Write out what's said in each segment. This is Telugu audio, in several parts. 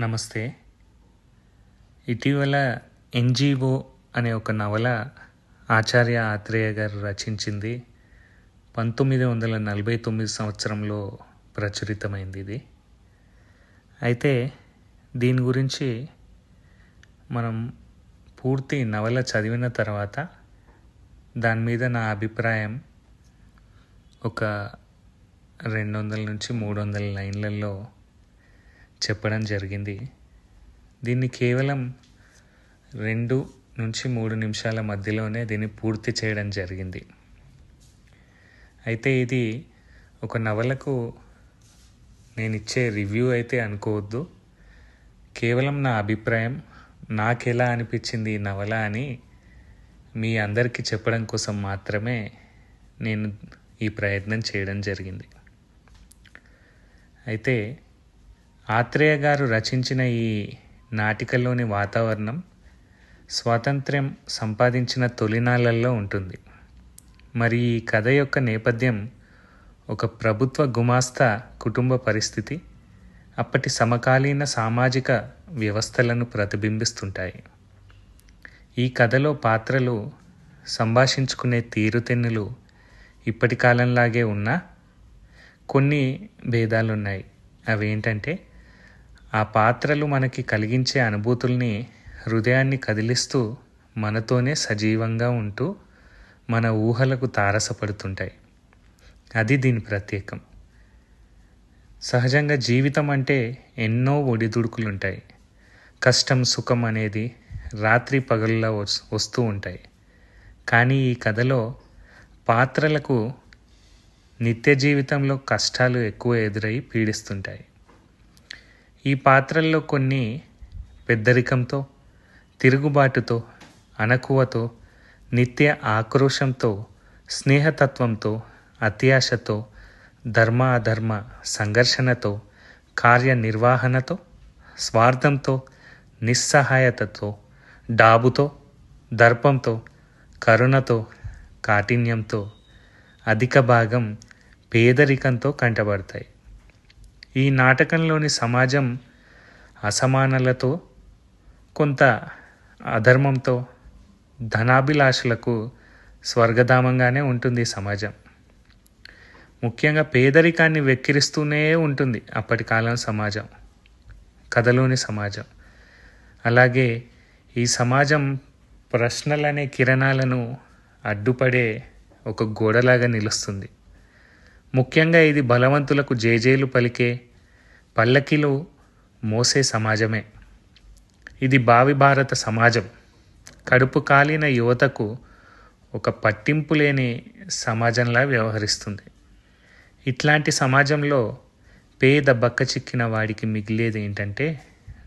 నమస్తే. ఇటీవల ఎన్జిఓ అనే ఒక నవల ఆచార్య ఆత్రేయ గారు రచించింది. పంతొమ్మిది వందల నలభై తొమ్మిది సంవత్సరంలో ప్రచురితమైంది ఇది. అయితే దీని గురించి మనం పూర్తి నవల చదివిన తర్వాత దాని మీద నా అభిప్రాయం ఒక రెండు వందల నుంచి మూడు వందల లైన్లలో చెప్పడం జరిగింది. దీన్ని కేవలం రెండు నుంచి మూడు నిమిషాల మధ్యలోనే దీన్ని పూర్తి చేయడం జరిగింది. అయితే ఇది ఒక నవలకు నేను ఇచ్చే రివ్యూ అయితే అనుకోవద్దు. కేవలం నా అభిప్రాయం నాకు ఎలా అనిపించింది ఈ నవల అని మీ అందరికీ చెప్పడం కోసం మాత్రమే నేను ఈ ప్రయత్నం చేయడం జరిగింది. అయితే ఆత్రేయ గారు రచించిన ఈ నాటికలోని వాతావరణం స్వాతంత్ర్యం సంపాదించిన తొలినాళ్ళల్లో ఉంటుంది. మరి ఈ కథ యొక్క నేపథ్యం ఒక ప్రభుత్వ గుమాస్తా కుటుంబ పరిస్థితి అప్పటి సమకాలీన సామాజిక వ్యవస్థలను ప్రతిబింబిస్తుంటాయి. ఈ కథలో పాత్రలు సంభాషించుకునే తీరుతెన్నులు ఇప్పటి కాలంలాగే ఉన్నా కొన్ని భేదాలున్నాయి. అవేంటంటే ఆ పాత్రలు మనకి కలిగించే అనుభూతుల్ని హృదయాన్ని కదిలిస్తూ మనతోనే సజీవంగా ఉంటూ మన ఊహలకు తారసపడుతుంటాయి. అది దీని ప్రత్యేకం. సహజంగా జీవితం అంటే ఎన్నో ఒడిదుడుకులుంటాయి. కష్టం సుఖం అనేది రాత్రి పగళ్ళ వస్తూ ఉంటాయి. కానీ ఈ కథలో పాత్రలకు నిత్య జీవితంలో కష్టాలు ఎక్కువ ఎదురై పీడిస్తుంటాయి. ఈ పాత్రల్లో కొన్ని పెద్దరికంతో తిరుగుబాటుతో అనకువతో నిత్య ఆక్రోశంతో స్నేహతత్వంతో అత్యాశతో ధర్మ అధర్మ సంఘర్షణతో కార్యనిర్వహణతో స్వార్థంతో నిస్సహాయతతో డాబుతో దర్పంతో కరుణతో కాఠిన్యంతో అధిక భాగం పేదరికంతో కంటబడతాయి. ఈ నాటకంలోని సమాజం అసమానలతో కొంత అధర్మంతో ధనాభిలాషలకు స్వర్గధామంగానే ఉంటుంది సమాజం. ముఖ్యంగా పేదరికాన్ని వెక్కిరిస్తూనే ఉంటుంది అప్పటి కాలం సమాజం కథలోని సమాజం. అలాగే ఈ సమాజం ప్రశ్నలనే కిరణాలను అడ్డుపడే ఒక గోడలాగా నిలుస్తుంది. ముఖ్యంగా ఇది బలవంతులకు జేజేలు పలికే పల్లకిలు మోసే సమాజమే. ఇది భావి భారత సమాజం. కడుపు కాలిన యువతకు ఒక పట్టింపు లేని సమాజంలా వ్యవహరిస్తుంది. ఇట్లాంటి సమాజంలో పేద బక్క చిక్కిన వాడికి మిగిలేది ఏంటంటే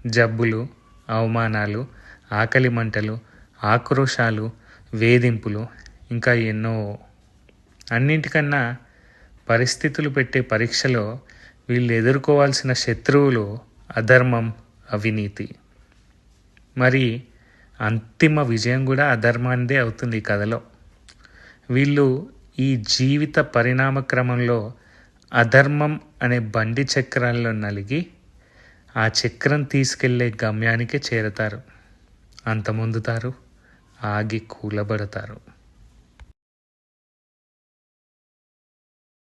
జబ్బులు అవమానాలు ఆకలి మంటలు ఆక్రోశాలు వేధింపులు ఇంకా ఎన్నో. అన్నింటికన్నా పరిస్థితులు పెట్టే పరీక్షలో వీళ్ళు ఎదుర్కోవాల్సిన శత్రువులు అధర్మం అవినీతి. మరి అంతిమ విజయం కూడా అధర్మాందే అవుతుంది ఈ కథలో. వీళ్ళు ఈ జీవిత పరిణామ క్రమంలో అధర్మం అనే బండి చక్రాల్లో నలిగి ఆ చక్రం తీసుకెళ్ళే గమ్యానికి చేరతారు. అంతమొందుతారు ఆగి కూలబడతారు.